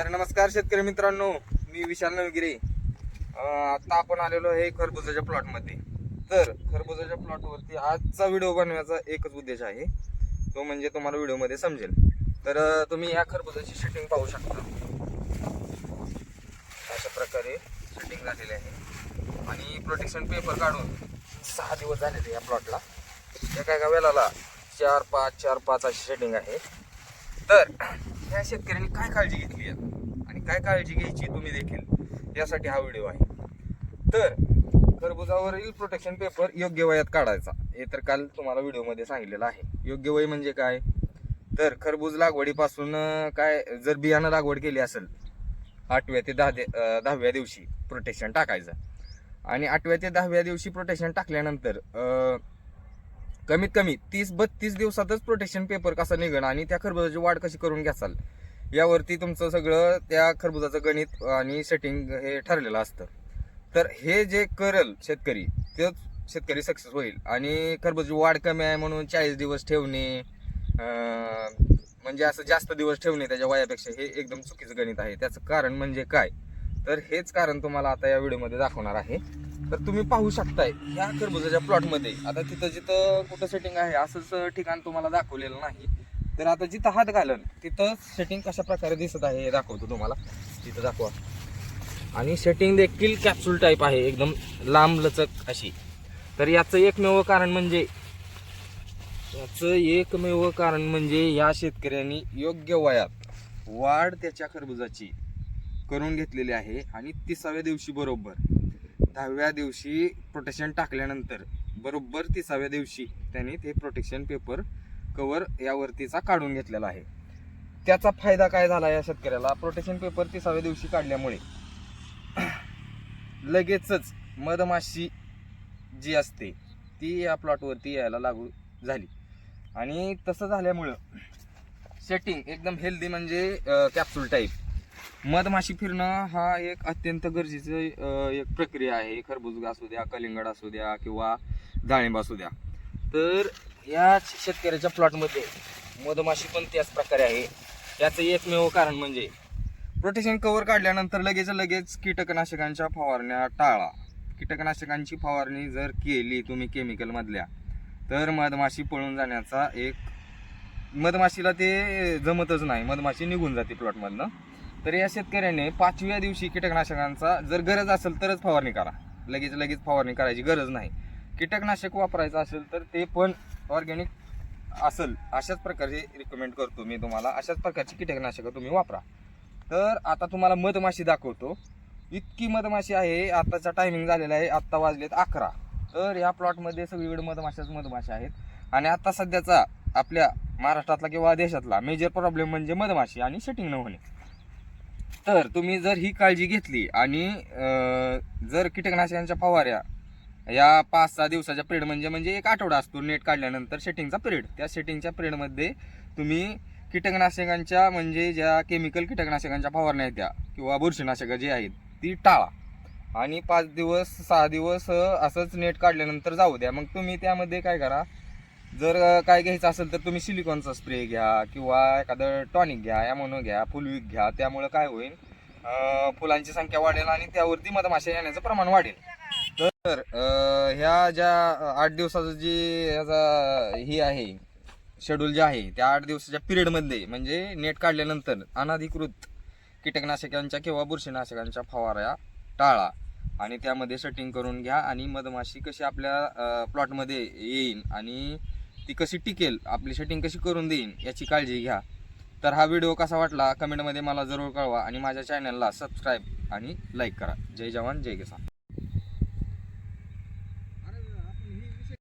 तर नमस्कार शेतकरी मित्रांनो मी विशाल नवगिरे आता आपण आलेलो आहे खरबुजाच्या प्लॉटमध्ये तर खरबुजाच्या प्लॉटवरती आजचा व्हिडिओ बनवण्याचा एकच उद्देश आहे. तो म्हणजे तुम्हाला व्हिडिओमध्ये समजेल. तर तुम्ही या खरबुजाची शेटिंग पाहू शकता. अशा प्रकारे सेटिंग झालेली आहे. आणि प्रोटेक्शन पेपर काढून सहा दिवस झालेले या प्लॉटला एका एका वेळाला चार पाच चार पाच अशी शेटिंग आहे. तर ह्या शेतकऱ्यांनी काय काळजी घेतली आहे? आणि काय काळजी घ्यायची तुम्ही देखील? यासाठी हा व्हिडिओ आहे. तर खरबुजावरील प्रोटेक्शन पेपर योग्य वयात काढायचा. हे तर काल तुम्हाला व्हिडिओमध्ये सांगितलेलं आहे. योग्य वय म्हणजे काय? तर खरबूज लागवडीपासून काय जर बियाणं लागवड केली असेल आठव्या ते दहा दे दहाव्या दिवशी प्रोटेक्शन टाकायचं. आणि आठव्या ते दहाव्या दिवशी प्रोटेक्शन टाकल्यानंतर कमीत कमी तीस बत्तीस दिवसातच प्रोटेक्शन पेपर कसा निघणं आणि त्या खरबुजाची वाढ कशी करून घ्यासाल? यावरती तुमचं सगळं त्या खरबुजाचं गणित आणि सेटिंग हे ठरलेलं असतं. तर हे जे करल शेतकरी तेच शेतकरी सक्सेस होईल आणि खरबुजाची वाढ कमी आहे म्हणून चाळीस दिवस ठेवणे म्हणजे असं जास्त दिवस ठेवणे त्याच्या वयापेक्षा हे एकदम चुकीचं गणित आहे. त्याचं कारण म्हणजे काय? तर हेच कारण तुम्हाला आता या व्हिडिओमध्ये दाखवणार आहे. तर तुम्ही पाहू शकताय ह्या खरबुजाच्या प्लॉटमध्ये आता तिथं जिथं कुठं सेटिंग आहे असंच ठिकाण तुम्हाला दाखवलेलं नाही. तर आता जिथं हात घालन तिथं सेटिंग कशा प्रकारे दिसत आहे हे दाखवतो तुम्हाला. तिथं दाखवा. आणि सेटिंग देखील कॅप्सूल टाईप आहे एकदम लांब लचक अशी. तर याचं एकमेव कारण म्हणजे याचं एकमेव कारण म्हणजे या शेतकऱ्यांनी योग्य वयात वाढ त्याच्या खरबुजाची करून घेतलेली आहे. आणि तिसाव्या दिवशी बरोबर दहाव्या दिवशी प्रोटेक्शन टाकल्यानंतर बरोबर तिसाव्या दिवशी त्यांनी ते प्रोटेक्शन पेपर कवर यावरतीचा काढून घेतलेला आहे. त्याचा फायदा काय झाला या शेतकऱ्याला? प्रोटेक्शन पेपर तिसाव्या दिवशी काढल्यामुळे लगेचच मधमाशी जी असते ती या प्लॉटवरती यायला लागू झाली. आणि तसं झाल्यामुळं सेटिंग एकदम हेल्दी म्हणजे कॅप्सूल टाईप मधमाशी फिरणं हा एक अत्यंत गरजेचं एक प्रक्रिया आहे. खरबूज असू द्या कलिंगड असू द्या किंवा डाळिंब असू द्या. तर या शेतकऱ्याच्या प्लॉटमध्ये मधमाशी पण त्याच प्रकारे आहे. याचं एकमेव कारण म्हणजे प्रोटेक्शन कवर काढल्यानंतर लगेच लगेच कीटकनाशकांच्या फवारण्या टाळा. कीटकनाशकांची फवारणी जर केली तुम्ही केमिकलमधल्या तर मधमाशी पळून जाण्याचा एक मधमाशीला ते जमतच नाही. मधमाशी निघून जाते प्लॉटमधनं तर या शेतकऱ्याने पाचव्या दिवशी कीटकनाशकांचा जर गरज असेल तरच फवारणी करा. लगेच लगेच फवारणी करायची गरज नाही. कीटकनाशक वापरायचं असेल तर ते पण ऑर्गॅनिक असेल अशाच प्रकारचे रिकमेंड करतो मी तुम्हाला. अशाच प्रकारची कीटकनाशकं तुम्ही वापरा. तर आता तुम्हाला मधमाशी दाखवतो. इतकी मधमाशी आहे आत्ताचा टायमिंग झालेला आहे आत्ता वाजलेत अकरा. तर या प्लॉटमध्ये सगळीकडे मधमाशाच मधमाशा आहेत. आणि आत्ता सध्याचा आपल्या महाराष्ट्रातला किंवा देशातला मेजर प्रॉब्लेम म्हणजे मधमाशी आणि सेटिंग न होणे. तर तुम्ही जर ही काळजी घेतली आणि जर कीटकनाशकांच्या फवाऱ्या या पाच सहा दिवसाच्या पिरियड म्हणजे म्हणजे एक आठवडा असतो नेट काढल्यानंतर सेटिंगचा पिरियड त्या सेटिंगच्या पिरियडमध्ये तुम्ही कीटकनाशकांच्या म्हणजे ज्या केमिकल कीटकनाशकांच्या फवारण्या आहेत त्या किंवा बुरशीनाशकं जी आहेत ती टाळा. आणि पाच दिवस सहा दिवस असंच नेट काढल्यानंतर जाऊ द्या. मग तुम्ही त्यामध्ये काय करा जर काय घ्यायचं असेल तर तुम्ही सिलिकॉनचा स्प्रे घ्या किंवा एखादं टॉनिक घ्या यामोनो घ्या फुलवीक घ्या त्यामुळं काय होईल फुलांची संख्या वाढेल आणि त्यावरती मधमाशा येण्याचं प्रमाण वाढेल. तर ह्या ज्या आठ दिवसाचं जी ह्याचा ही आहे शेड्यूल जे आहे त्या आठ दिवसाच्या पिरियडमध्ये म्हणजे नेट काढल्यानंतर अनधिकृत कीटकनाशकांच्या किंवा बुरशीनाशकांच्या फवाऱ्या टाळा आणि त्यामध्ये सेटिंग करून घ्या आणि मधमाशी कशी आपल्या प्लॉटमध्ये येईल आणि ती कशी टिकेल आपली सेटिंग कशी करून देईन याची काळजी घ्या. तर हा व्हिडिओ कसा वाटला कमेंटमध्ये मला जरूर कळवा आणि माझ्या चॅनलला सबस्क्राईब आणि लाईक करा. जय जवान जय किसान.